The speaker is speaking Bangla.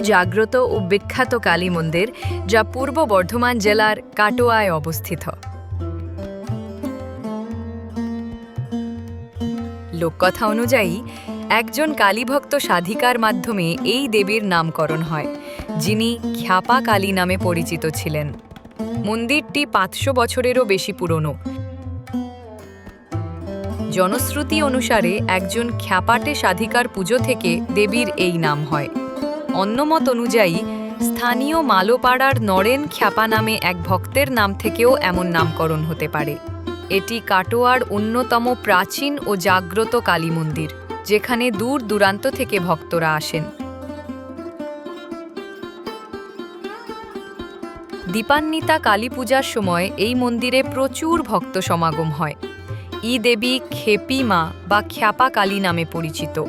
জাগ্রত ও বিখ্যাত কালী মন্দির, যা পূর্ব বর্ধমান জেলার কাটোয়ায় অবস্থিত। লোককথা অনুযায়ী, একজন কালীভক্ত সাধিকার মাধ্যমে এই দেবীর নামকরণ হয়, যিনি খ্যাপা কালী নামে পরিচিত ছিলেন। মন্দিরটি পাঁচশো বছরেরও বেশি পুরনো। জনশ্রুতি অনুসারে একজন খ্যাপাটে সাধিকার পুজো থেকে দেবীর এই নাম হয়। অন্যমত অনুযায়ী, স্থানীয় মালোপাড়ার নরেন খ্যাপা নামে এক ভক্তের নাম থেকেও এমন নামকরণ হতে পারে। এটি কাটোয়ার অন্যতম প্রাচীন ও জাগ্রত কালী মন্দির, যেখানে দূর দূরান্ত থেকে ভক্তরা আসেন। দীপান্বিতা কালী পূজার সময় এই মন্দিরে প্রচুর ভক্ত সমাগম হয়। ই দেবী খেপি মা বা খ্যাপা কালী নামে পরিচিত।